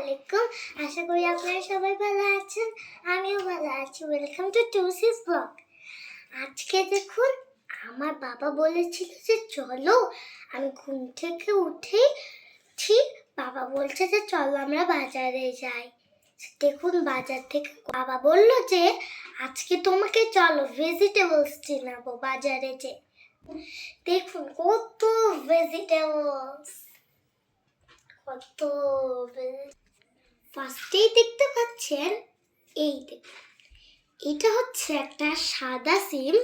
আলাইকুম। আশা করি আপনারা সবাই ভালো আছেন, আমিও ভালো আছি। ওয়েলকাম টু টুসিস ব্লগ আজকে দেখুন, আমার বাবা বলেছিল যে, চলো, আমি ঘুম থেকে উঠে ঠিক বাবা বলছে যে, চলো আমরা বাজারে যাই। দেখুন, বাজার থেকে বাবা বলল যে, আজকে তোমাকে চলো ভেজিটেবলস কিনাবো বাজারে যে দেখুন, কত ভেজিটেবলস কত ফার্স্টেই দেখতে পাচ্ছেন এই দেখুন। এটা হচ্ছে একটা সাদা সিম,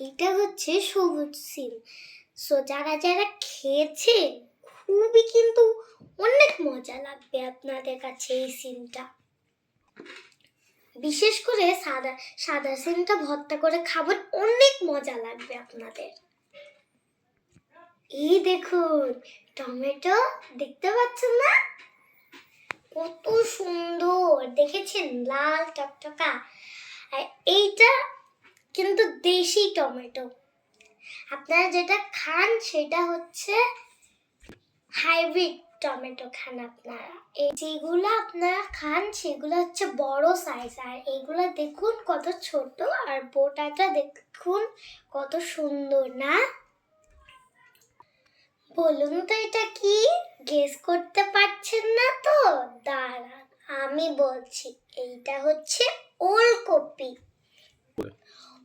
এটা হচ্ছে সবুজ সিম। সো যারা যারা খেয়েছে, খুবই কিন্তু অনেক মজা লাগবে আপনাদের কাছে এই সিমটা। বিশেষ করে সাদা সাদা সিমটা ভর্তা করে খাবার অনেক মজা লাগবে আপনাদের। এই দেখুন, টমেটো, দেখতে পাচ্ছেন না? কত সুন্দর। দেখেছেন? লাল টকটকা। আর এইটা কিন্তু দেশি টমেটো। আপনারা যেটা খান সেটা হচ্ছে হাইব্রিড টমেটো খান আপনারা। এই যেগুলো আপনারা খান সেগুলো হচ্ছে বড় সাইজ আর এগুলো দেখুন কত ছোট আর বোটাটা দেখুন কত সুন্দর, না? বলুন তো এটা কি? গেস করতে পারছেন না তো? আমি বলছি, এইটা হচ্ছে ওলকপি।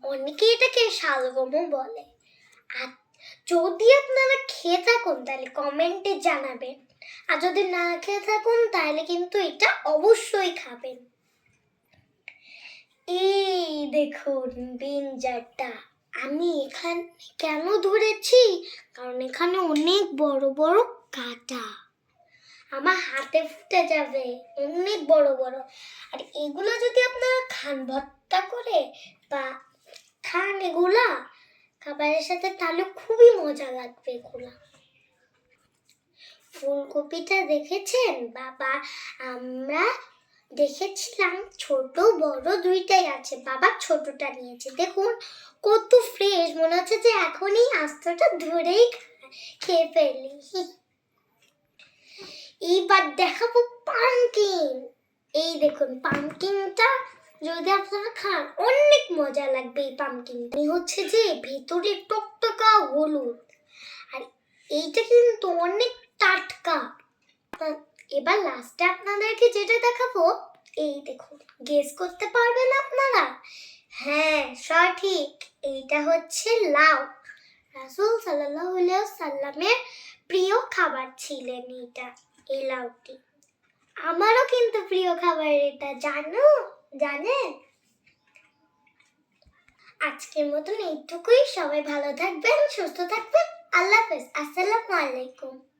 অনেকে এটাকে শালগমও বলে। আর যদি আপনারা খেয়ে থাকুন, তাহলে কমেন্টে জানাবেন। আর যদি না খেয়ে থাকুন, তাহলে কিন্তু এটা অবশ্যই খাবেন। এই দেখুন বিনজারটা আমি এখানে কেন ধরেছি? কারণ এখানে অনেক বড় বড় কাটা। আমার হাতে ফুটে যাবে অনেক বড় বড়। আর এগুলো যদি আপনারা খান, ভর্তা করে বা খান এগুলা, খাবারের সাথে তাহলে খুবই মজা লাগবে এগুলা। ফুলকপিটা দেখেছেন? বাবা, আমরা দেখেছিলাম ছোট, বড় দুইটাই আছে। বাবা ছোটটা নিয়েছে। দেখুন, কত ফ্রেশ মনে হচ্ছে যে এখনই আস্তটা ধরেই খেয়ে ফেলি। এইবার দেখাবো পামকিন এই দেখুন পামকিনটা যদি আপনারা খান, অনেক মজা লাগবে এই পামকিনটা হচ্ছে যে ভেতরে টকটকা হলুদ। আর এইটা কিন্তু অনেক টাটকা। এবার লাস্টে আপনাদেরকে যেটা দেখাবো, এই দেখুন গেস করতে পারবেন আপনারা? হ্যাঁ সঠিক। এইটা হচ্ছে লাউ। রাসুল সাল্লাহ সাল্লামের প্রিয় খাবার ছিলেন এটা এই লাউটি। আমারও কিন্তু প্রিয় খাবার এটা, জানো? জানেন? আজকের মতন এইটুকুই। সবাই ভালো থাকবেন, সুস্থ থাকবেন। আল্লাহ হাফেজ। আসসালামু আলাইকুম।